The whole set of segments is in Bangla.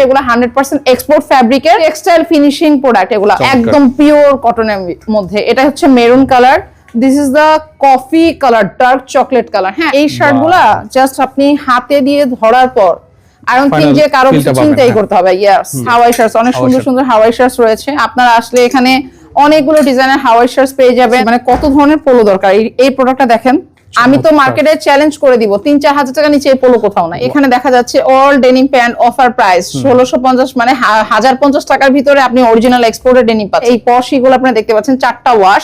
এগুলো হান্ড্রেড পার্সেন্ট এক্সপোর্ট ফ্যাব্রিকের টেক্সটাইল ফিনিশিং প্রোডাক্ট এগুলো একদম পিওর কটনের মধ্যে। এটা হচ্ছে maroon colour this is the coffee colour dark chocolate colour হ্যাঁ এই শার্টগুলা জাস্ট আপনি হাতে দিয়ে ধরার পর আয়রন তিন যে কারও কিছু চিন্তাই হ্যাঁ। করতে হবে ইয়াস হাওয়াই শার্টস অনেক সুন্দর সুন্দর হাওয়াই শার্টস রয়েছে। আপনারা আসলে এখানে অনেকগুলো ডিজাইনের হাওয়াই শার্টস পেয়ে যাবেন। মানে কত ধরনের পোলো দরকার? এই- এই প্রোডাক্টটা দেখেন। আমি তো। মার্কেটে চ্যালেঞ্জ করে দিব। তিন চার হাজার টাকা নিচে পোলো কোথাও না এখানে দেখা যাচ্ছে all denim pant offer price ষোলোশো পঞ্চাশ মানে হাজার পঞ্চাশ টাকার ভিতরে আপনি অরিজিনাল এক্সপোর্টেড ডেনিম পাচ্ছেন। এই পশি গুলো আপনারা দেখতে পাচ্ছেন চারটা ওয়াশ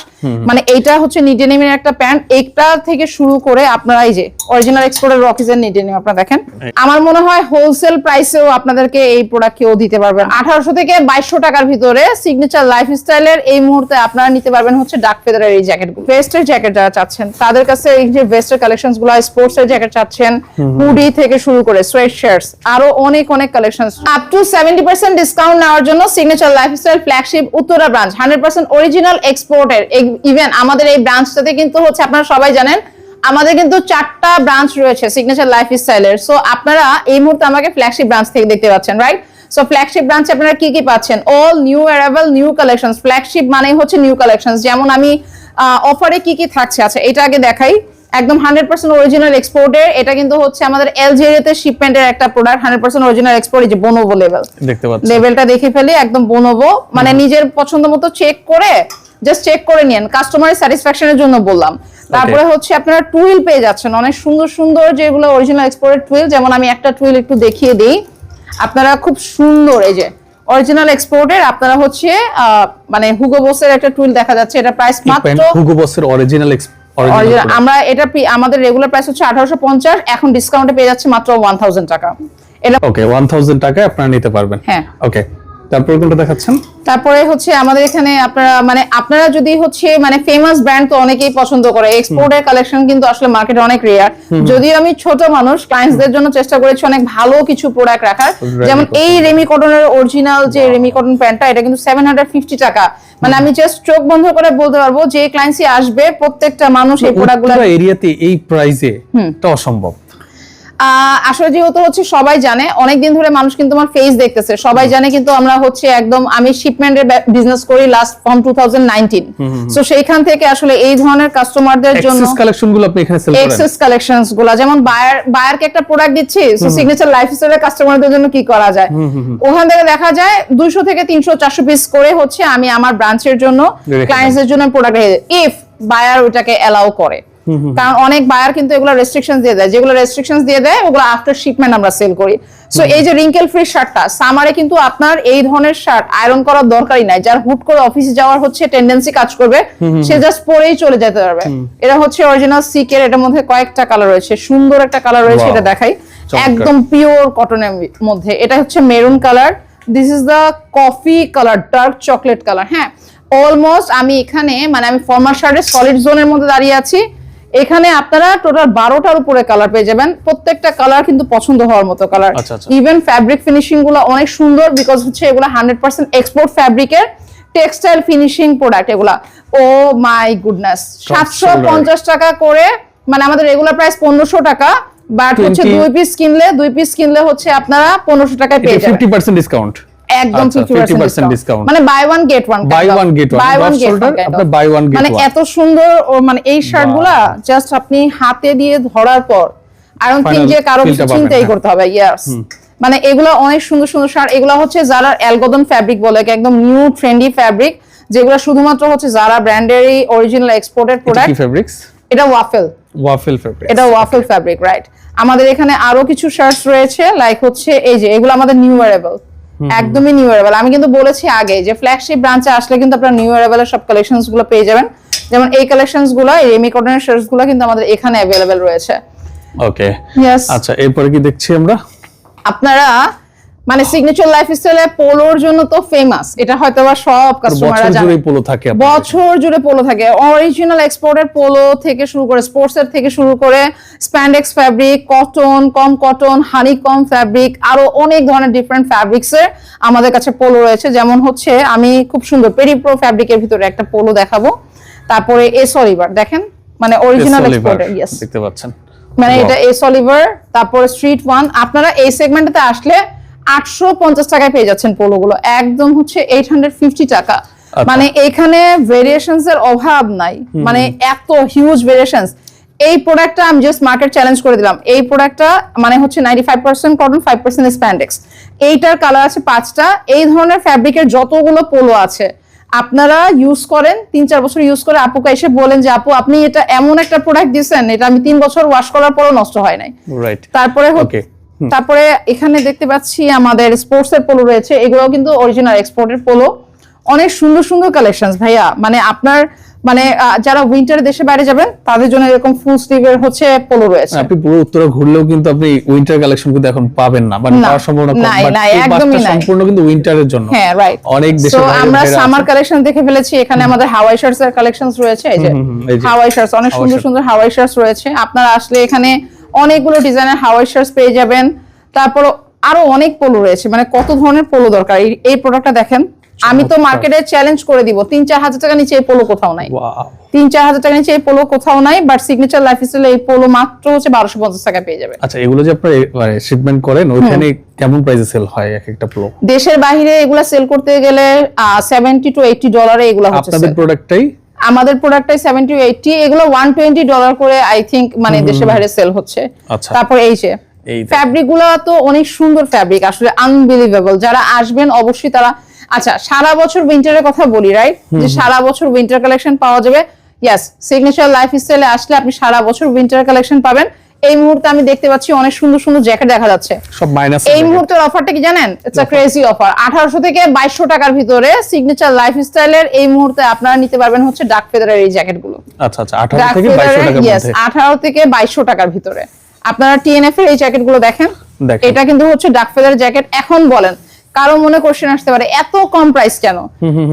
মানে এইটা হচ্ছে নিড ডেনিমের একটা প্যান্ট এইটা থেকে শুরু করে আপনারা এই যে অরিজিনাল এক্সপোর্টেড রকিজের নিড ডেনিম আপনারা দেখেন। আমার মনে হয় হোলসেল প্রাইসেও আপনাদেরকে এই প্রোডাক্ট কেউ দিতে পারবেন আঠারোশো থেকে বাইশশো টাকার ভিতরে সিগনেচার লাইফস্টাইলের এই মুহূর্তে আপনারা নিতে পারবেন হচ্ছে ডাক ফেদারের এই জ্যাকেটগুলো। ভেস্টের জ্যাকেট যারা চাচ্ছেন তাদের কাছে এই যে ভেস্টের কালেকশনগুলো স্পোর্টস এর জ্যাকেট চাচ্ছেন হুডি থেকে শুরু করে সোয়েট শার্টস আরও অনেক অনেক collection up to seventy percent discount নেওয়ার জন্য signature lifestyle flagship Uttara branch hundred percent original এক্সপোর্টের ইভেন আমাদের এই ব্রাঞ্চটাতে কিন্তু হচ্ছে আপনারা সবাই জানেন আমাদের কিন্তু চারটা ব্রাঞ্চ রয়েছে সিগনেচার লাইফ স্টাইলের সো আপনারা এই মুহূর্তে আমাকে ফ্ল্যাগশিপ ব্রাঞ্চ থেকে দেখতে পাচ্ছেন রাইট সো ফ্ল্যাগশিপ ব্রাঞ্চে আপনারা কি কি পাচ্ছেন? All new arrival new collection flagship মানেই হচ্ছে নিউ কালেকশন যেমন আমি অফারে কি কি থাকছে? আচ্ছা এটা আগে দেখাই। একদম হান্ড্রেড পার্সেন্ট অরিজিনাল এক্সপোর্টের এটা কিন্তু হচ্ছে আমাদের এলজেরিয়াতে শিপমেন্টের একটা product hundred percent original export যে বোনোভো লেভেল দেখতে লেভেলটা দেখে ফেলি একদম বোনবো মানে নিজের পছন্দ মতো চেক করে জাস্ট চেক করে নিন কাস্টমারের স্যাটিসফ্যাকশনের জন্য বললাম। তারপরে হচ্ছে আপনারা টুইল পেয়ে যাচ্ছেন। অনেক সুন্দর সুন্দর যেগুলো অরিজিনাল এক্সপোর্টেড টুইল যেমন আমি একটা টুইল একটু দেখিয়ে দিই। আপনারা খুব সুন্দর এই যে অরিজিনাল এক্সপোর্টের আপনারা হচ্ছে মানে হুগো বসের একটা টুইল দেখা যাচ্ছে। এটা প্রাইস মাত্র হুগো বসের অরিজিনাল অরিজিনাল আমরা এটা আমাদের রেগুলার প্রাইস হচ্ছে আঠারোশো পঞ্চাশ এখন ডিসকাউন্টে পেয়ে যাচ্ছে মাত্র ওয়ান থাউজেন্ড টাকা। এটা ওকে 1000 টাকায় আপনারা নিতে পারবেন। হ্যাঁ। ওকে তারপর কোনটা দেখাচ্ছেন? তারপরে হচ্ছে আমাদের এখানে আপনারা মানে আপনারা যদি হচ্ছে মানে ফেমাস ব্র্যান্ড তো অনেকেই পছন্দ করে এক্সপোর্টের কালেকশন কিন্তু আসলে মার্কেটে অনেক রেয়ার যদিও আমি ছোট মানুষ ক্লায়েন্টসদের জন্য চেষ্টা করেছি অনেক ভালো কিছু প্রোডাক্ট রাখার। যেমন এই রেমি কটনের অরিজিনাল যে রেমি কটন প্যান্টটা এটা কিন্তু সেভেন হান্ড্রেড ফিফটি টাকা। মানে আমি জাস্ট চোখ বন্ধ করে বলতে পারব যে ক্লায়েন্সি আসবে প্রত্যেকটা মানুষ এই প্রোডাক্টগুলো পুরো এরিয়াতে এই প্রাইসে তো অসম্ভব। আসলে যেহেতু হচ্ছে সবাই জানে অনেকদিন ধরে মানুষ কিন্তু আমার ফেস দেখতেছে। সবাই জানে কিন্তু আমরা হচ্ছে একদম আমি শিপমেন্টের বিজনেস করি লাস্ট ফ্রম টু সো সেইখান থেকে আসলে এই ধরনের কাস্টমারদের জন্য এক্সেস কালেকশনগুলো আপনি এখানে সেল করেন? এক্সেস কালেকশনসগুলা যেমন বায়ার বায়ারকে একটা প্রোডাক্ট দিচ্ছি সো সিগনেচার লাইফস্টাইলের কাস্টমারদের জন্য কি করা যায়? ওখান থেকে দেখা যায় দুইশো থেকে তিনশো চারশো পিস করে হচ্ছে আমি আমার ব্রাঞ্চের জন্য রেখে ক্লায়েন্টস এর জন্য প্রোডাক্ট ইফ বায়ার ওটাকে অ্যালাউ করে। কারণ অনেক বায়ার কিন্তু এগুলো রেস্ট্রিকশন দিয়ে দেয়। যেগুলো রেস্ট্রিকশন দিয়ে দেয় ওগুলো আফটার শিপমেন্ট আমরা সেল করি। সো এই যে রিঙ্কেল ফ্রি শার্টটা সামারে কিন্তু আপনার এই ধরনের শার্ট আয়রন করার দরকারই নাই। যার হুট করে অফিসে যাওয়ার হচ্ছে টেন্ডেন্সি কাজ করবে সে জাস্ট পরেই চলে যেতে পারবে। এটা হচ্ছে অরিজিনাল সিকের এটার মধ্যে কয়েকটা কালার রয়েছে। সুন্দর একটা কালার রয়েছে এটা দেখাই। একদম পিওর কটনের মধ্যে। এটা হচ্ছে maroon colour this is the coffee colour dark chocolate colour হ্যাঁ অলমোস্ট আমি এখানে মানে আমি ফর্মাল শার্টের সলিড জোনের মধ্যে দাঁড়িয়ে আছি। এখানে আপনারা টোটাল বারোটার উপরে কালার পেয়ে যাবেন। প্রত্যেকটা কালার কিন্তু পছন্দ হওয়ার মতো কালার। ইভেন ফ্যাব্রিক ফিনিশিংগুলো অনেক সুন্দর বিকজ হচ্ছে এগুলো হান্ড্রেড পার্সেন্ট এক্সপোর্ট ফ্যাব্রিকের টেক্সটাইল ফিনিশিং প্রোডাক্ট এগুলা। ও মাই গুডনেস সাতশো পঞ্চাশ টাকা করে মানে আমাদের রেগুলার প্রাইস পনেরোশো টাকা বাট হচ্ছে দুই পিস কিনলে দুই পিস কিনলে হচ্ছে আপনারা পনেরোশো টাকায় পেয়ে যাবেন। 50% ডিসকাউন্ট একদম আচ্ছা, 50% 50% ডিসকাউন্ট মানে buy one get one Buy one get one। Buy one get shoulder, আপনার buy one get মানে এত সুন্দর মানে এই শার্টগুলা জাস্ট আপনি হাতে দিয়ে ধরার পর আয়রন কারও কিছু চিন্তাই হ্যাঁ। করতে হবে ইয়াস মানে এগুলো অনেক সুন্দর সুন্দর শার্ট এগুলো হচ্ছে যারা ফ্যাব্রিক বলে একদম নিউ ট্রেন্ডি ফ্যাব্রিক যেগুলো শুধুমাত্র হচ্ছে যারা ব্র্যান্ডেরই অরিজিনাল এক্সপোর্টেড প্রোডাক্ট ফেব্রিক্স এটা ওয়াফেল ওয়াফেল ফেব্রিক এটা ওয়াফেল ফ্যাব্রিক রাইট আমাদের এখানে আরও কিছু শার্টস রয়েছে লাইক হচ্ছে এই যে এগুলো আমাদের নিউ ওয়ারেবল একদমই নিউ এরাবেল আমি কিন্তু বলেছি আগে যে ফ্ল্যাগশিপ ব্রাঞ্চে আসলে কিন্তু আপনারা নিউ এর সব কালেকশনসগুলো পেয়ে যাবেন। যেমন এই কালেকশনসগুলো এই রেমি কটনের শার্টসগুলো কিন্তু আমাদের এখানে অ্যাভেলেবেল রয়েছে। ওকে আচ্ছা এরপরে কি দেখছি আমরা? আপনারা মানে সিগনেচার লাইফস্টাইলে পোলোর জন্য তো ফেমাস এটা হয়তো বা সব কাস্টমাররা বছর জানে। জুড়ে পোলো থাকে বছর জুড়ে পোলো থাকে। অরিজিনাল এক্সপোর্টের পোলো থেকে শুরু করে স্পোর্টস এর থেকে শুরু করে spandex fabric cotton comb cotton honeycomb fabric আরও অনেক ধরনের ডিফারেন্ট ফ্যাব্রিক্স এর আমাদের কাছে পোলো রয়েছে। যেমন হচ্ছে আমি খুব সুন্দর পেরিপ্রো ফ্যাব্রিকের ভিতরে একটা পোলো দেখাবো। তারপরে এস অলিভার দেখেন? মানে অরিজিনাল এক্সপোর্টের ইয়েস দেখতে পাচ্ছেন। মানে এটা এস অলিভার তারপরে স্ট্রিট ওয়ান আপনারা এই সেগমেন্টে আসলে আটশো পঞ্চাশ টাকায় পেয়ে যাচ্ছেন পোলোগুলো। একদম হচ্ছে এইট হান্ড্রেড ফিফটি টাকা। আচ্ছা। মানে এখানে ভেরিয়েশনস এর অভাব নাই। মানে এত হিউজ ভেরিয়েশনস এই প্রোডাক্টটা আমি জাস্ট মার্কেট চ্যালেঞ্জ করে দিলাম। এই প্রোডাক্টটা মানে হচ্ছে ninety five percent cotton five percent spandex এইটার কালার আছে পাঁচটা। এই ধরনের ফ্যাব্রিকের যতগুলো পোলো আছে আপনারা ইউজ করেন তিন চার বছর ইউজ করে আপুকে এসে বলেন যে আপু আপনি এটা এমন একটা প্রোডাক্ট দিয়েছেন এটা আমি তিন বছর ওয়াশ করার পরও নষ্ট হয় নাই। রাইট তারপরে Okay. তারপরে এখানে দেখতে পাচ্ছি আমাদের স্পোর্টস এর পোলো রয়েছে এগুলো কিন্তু অরিজিনাল এক্সপোর্টের পোলো অনেক সুন্দর সুন্দর কালেকশন ভাইয়া মানে আপনার মানে যারা উইন্টার দেশে বাইরে যাবেন তাদের জন্য এরকম ফুল স্লিভের হচ্ছে পোলো রয়েছে। আপনি পুরো উত্তরে ঘুরলেও কিন্তু আপনি উইন্টার কালেকশন কিন্তু এখন পাবেন না মানে পাওয়ার সম্ভাবনা কম নাই, নাই, একদমই নাই। সম্পূর্ণ কিন্তু উইন্টারের জন্য। হ্যাঁ রাইট অনেক দেশে আমরা সামার কালেকশন দেখে ফেলেছি এখানে আমাদের হাওয়াই শার্টস এর কালেকশনস রয়েছে এই যে। হাওয়াই শার্টস অনেক সুন্দর সুন্দর হাওয়াই শার্টস রয়েছে। আপনারা আসলে এখানে অনেকগুলো ডিজাইনের হাওয়াই শার্টস পেয়ে যাবেন। তারপর আরও অনেক পোলো রয়েছে মানে কত ধরনের পোলো দরকার? এই- প্রোডাক্টটা দেখেন। আমি তো মার্কেটে চ্যালেঞ্জ করে দিব। তিন চার হাজার টাকা নিচে এই পোলো কোথাও নাই. তিন চার হাজার টাকা নিচে এই পোলো কোথাও নাই বাট সিগনেচার লাইফ স্টাইলে এই পোলো মাত্র হচ্ছে বারোশো পঞ্চাশ টাকা পেয়ে যাবে আচ্ছা এগুলো যে আপনারা শিপমেন্ট করেন ওইখানে কেমন প্রাইসে সেল হয় এক একটা প্রো দেশের বাইরে এগুলা সেল করতে গেলে সেভেন্টি টু এইটি ডলারে এগুলো হচ্ছে আপনাদের প্রোডাক্টটাই আমাদের প্রোডাক্টটাই সেভেন্টি এইটি এগুলো ওয়ান টোয়েন্টি ডলার করে আই থিঙ্ক মানে দেশে বাইরে সেল হচ্ছে। আচ্ছা। তারপর এই যে এই যে। ফ্যাব্রিকগুলো তো অনেক সুন্দর ফ্যাব্রিক আসলে আনবিলিভেবল যারা আসবেন অবশ্যই তারা আচ্ছা সারা বছর উইন্টারের কথা বলি রাইট যে সারা বছর উইন্টার কালেকশন পাওয়া যাবে। ইয়াস সিগনেচার লাইফ স্টাইলে আসলে আপনি সারা বছর উইন্টার কালেকশন পাবেন। এই মুহূর্তে আমি দেখতে পাচ্ছি অনেক সুন্দর সুন্দর জ্যাকেট দেখা যাচ্ছে। সব মাইনাস এই মুহূর্তের অফারটা কি জানেন? ইটস আ ক্রেজি অফার আঠারোশো থেকে বাইশশো টাকার ভিতরে সিগনেচার লাইফ স্টাইলের এই মুহূর্তে আপনারা নিতে পারবেন হচ্ছে ডাক ফেদারের এই জ্যাকেটগুলো আচ্ছা আচ্ছা 18 থেকে 2200 টাকার মধ্যে। আঠারো থেকে বাইশশো টাকার ভিতরে। আপনারা টিএনএফ এর এই জ্যাকেটগুলো দেখেন? দেখেন। এটা কিন্তু হচ্ছে ডাক ফেদার জ্যাকেট। এখন বলেন কারও মনে কোশ্চেন আসতে পারে এত কম প্রাইস কেন?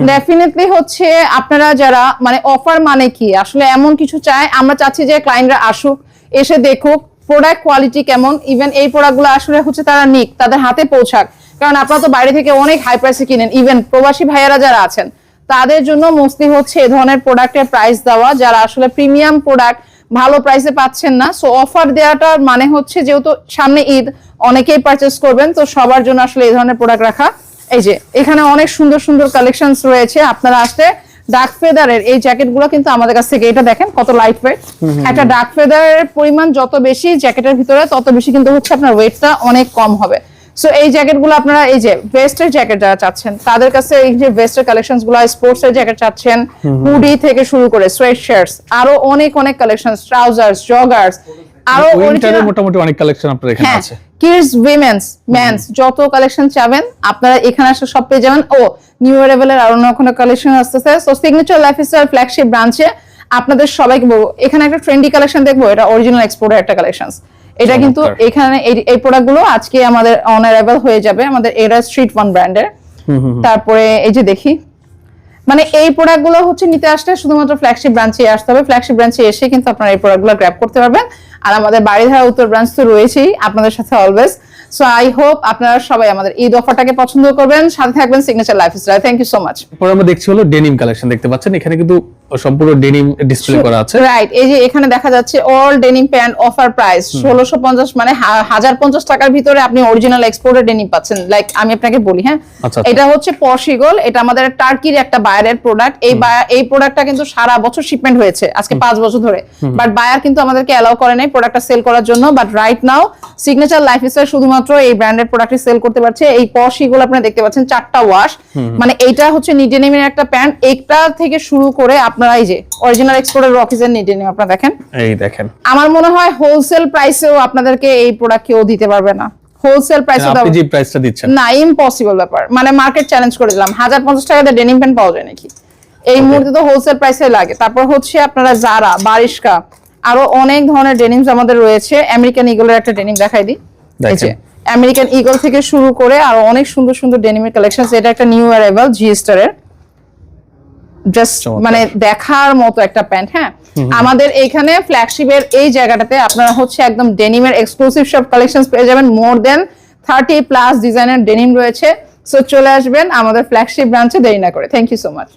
ডেফিনেটলি হচ্ছে আপনারা যারা মানে অফার মানে কি? আসলে এমন কিছু চায় আমরা চাচ্ছি যে ক্লায়েন্টরা আসুক। এসে দেখুক প্রোডাক্ট কোয়ালিটি কেমন ইভেন এই প্রোডাক্টগুলো আসলে হচ্ছে তারা নিক, তাদের হাতে পৌঁছাক। কারণ আপনারা তো বাইরে থেকে অনেক হাই প্রাইসে কিনেন ইভেন প্রবাসী ভাইয়ারা যারা আছেন, তাদের জন্য মোস্টলি হচ্ছে এ ধরনের প্রোডাক্টের প্রাইস দেওয়া, যারা আসলে প্রিমিয়াম প্রোডাক্ট ভালো প্রাইসে পাচ্ছেন না। সো অফার দেওয়াটার মানে হচ্ছে যেহেতু সামনে ঈদ, অনেকেই পারচেস করবেন, তো সবার জন্য আসলে এই ধরনের প্রোডাক্ট রাখা। এই যে, এখানে অনেক সুন্দর সুন্দর কালেকশনস রয়েছে, আপনারা আসলে ডার্ক ফেদারের এই জ্যাকেটগুলো কিন্তু আমাদের কাছ থেকে এটা দেখেন কত লাইট ওয়েট একটা ডার্ক ফেদারের পরিমাণ যত বেশি জ্যাকেটের ভিতরে তত বেশি কিন্তু হচ্ছে আপনার ওয়েটটা অনেক কম হবে। সো এই জ্যাকেটগুলো আপনারা এই যে ভেস্টের জ্যাকেট যারা চাচ্ছেন তাদের কাছে এই যে ভেস্টের কালেকশনগুলো স্পোর্টস এর জ্যাকেট চাচ্ছেন হুডি থেকে শুরু করে সোয়েট শার্টস আরও অনেক অনেক কালেকশন ট্রাউজার্স জগার্স আরও original- মোটামুটি অনেক কালেকশন আপনার এখানে হ্যাঁ আছে। কিডস উইমেন্স মেন্স যত কালেকশন চাবেন আপনারা এখানে আসলে সব পেয়ে যাবেন। ও নিউ অ্যারাইভেলের আরও কোনো কালেকশন আসতেছে। সো সিগনেচার লাইফস্টাইল ফ্ল্যাগশিপ ব্রাঞ্চে আপনাদের সবাইকে বলব এখানে একটা ট্রেন্ডি কালেকশন দেখব এটা অরিজিনাল এক্সপোর্টের একটা কালেকশন এটা কিন্তু এখানে এই এই প্রোডাক্টগুলো আজকে আমাদের অন অ্যারাইভেল হয়ে যাবে আমাদের এরা। স্ট্রিট ওয়ান ব্র্যান্ডের তারপরে এই যে দেখি মানে এই প্রোডাক্টগুলো হচ্ছে নিতে আসলে শুধুমাত্র ফ্ল্যাগশিপ ব্রাঞ্চে আসতে হবে। ফ্ল্যাগশিপ ব্রাঞ্চে এসে কিন্তু আপনারা এই প্রোডাক্টগুলো গ্র্যাব করতে পারবেন। আর আমাদের বাড়িধারা উত্তর ব্রাঞ্চ তো রয়েছেই আপনাদের সাথে অলওয়েজ সো আই হোপ আপনারা সবাই আমাদের এই দফাটাকে পছন্দ করবেন। সাথে থাকবেন signature lifestyle thank you so much পরে আমরা দেখছি হলো ডেনিম কালেকশন দেখতে পাচ্ছেন। এখানে কিন্তু সম্পূর্ণ ডেনিম ডিসপ্লে করা আছে। রাইট এই যে এখানে দেখা যাচ্ছে all denim pant offer price ষোলোশো পঞ্চাশ মানে হা- হাজার পঞ্চাশ টাকার ভিতরে আপনি অরিজিনাল ডেনিম পাচ্ছেন। লাইক আমি আপনাকে বলি হ্যাঁ? আচ্ছা, আচ্ছা। এটা হচ্ছে পশিগল এটা আমাদের টার্কির একটা বায়ারের প্রোডাক্ট এই এই প্রোডাক্টটা কিন্তু সারা বছর শিপমেন্ট হয়েছে আজকে পাঁচ বছর ধরে। বাট বায়ার কিন্তু আমাদেরকে অ্যালাউ করে নাই প্রোডাক্টটা সেল করার জন্য। But right now signature lifestyle শুধুমাত্র এই ব্র্যান্ডের প্রোডাক্টই সেল করতে পারছে। এই পশিগুলো আপনারা দেখতে পাচ্ছেন চারটা ওয়াশ মানে এইটা হচ্ছে নিডেনিমের একটা প্যান্ট এইটা থেকে শুরু করে আপনারা এই যে অরিজিনাল এক্সপোর্টের রকিজের নিডেনিম আপনারা দেখেন? এই দেখেন। আমার মনে হয় হোলসেল প্রাইসেও আপনাদেরকে এই প্রোডাক্ট কেউ দিতে পারবে না। হোলসেল প্রাইসে আপনি যে প্রাইসটা দিচ্ছেন। না ইম্পসিবল ব্যাপার। মানে মার্কেট চ্যালেঞ্জ করে দিলাম। হাজার পঞ্চাশ টাকাতে ডেনিম প্যান্ট পাওয়া যায় নাকি? এই মুহূর্তে তো হোলসেল প্রাইসে লাগে। তারপর হচ্ছে আপনারা জারা বারিশকা আরও অনেক ধরনের ডেনিমস আমাদের রয়েছে। আমেরিকান ইগলের একটা ডেনিম দেখাই দিই। আমেরিকান ইগল থেকে শুরু করে আরও অনেক সুন্দর সুন্দর ডেনিমের কালেকশন এটা একটা নিউ অ্যারাইভাল জি স্টারের জাস্ট মানে দেখার মতো একটা প্যান্ট হ্যাঁ? আমাদের এইখানে ফ্ল্যাগশিপের এই জায়গাটাতে আপনারা হচ্ছে একদম ডেনিমের এক্সক্লুসিভ সব কালেকশন পেয়ে যাবেন। মোর দেন থার্টি প্লাস ডিজাইনের ডেনিম রয়েছে। সো চলে আসবেন আমাদের ফ্ল্যাগশিপ ব্রাঞ্চে দেরি না করে। Thank you so much